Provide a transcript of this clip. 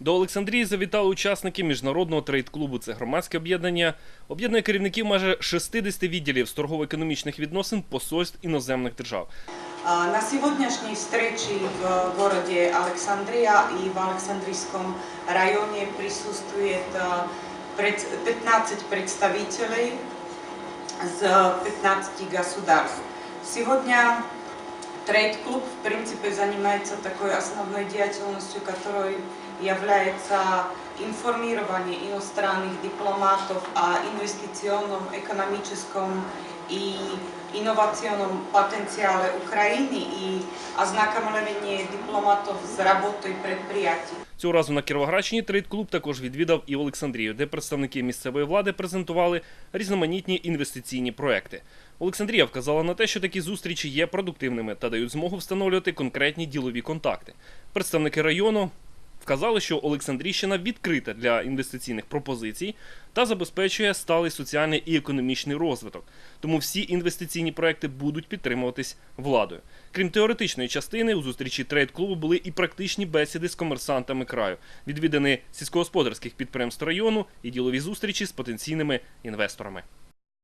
До Олександрії завітали учасники міжнародного трейд-клубу. Це громадське об'єднання, об'єднує керівників майже 60 відділів з торгово-економічних відносин посольств іноземних держав. На сегодняшней встрече в городе Александрия и в присутствует а, пред- 15 представителей из 15 государств. Сегодня трейд-клуб в принципе занимается такой основной деятельностью, которой является информирование иностранных дипломатов о инвестиционном, экономическом и инновационном потенциале Украины и ознакомление дипломатов с работой предприятий. Цього разу на Кіровоградщині трейд-клуб також відвідав і Олександрію, де представники місцевої влади презентували різноманітні інвестиційні проекти. Олександрія вказала на те, що такі зустрічі є продуктивними та дають змогу встановлювати конкретні ділові контакти. Представники району вказали, що Олександрійщина відкрита для інвестиційних пропозицій та забезпечує сталий соціальний і економічний розвиток. Тому всі інвестиційні проекти будуть підтримуватись владою. Крім теоретичної частини, у зустрічі трейд-клубу були і практичні бесіди з комерсантами краю, відвідані сільськогосподарських підприємств району і ділові зустрічі з потенційними інвесторами.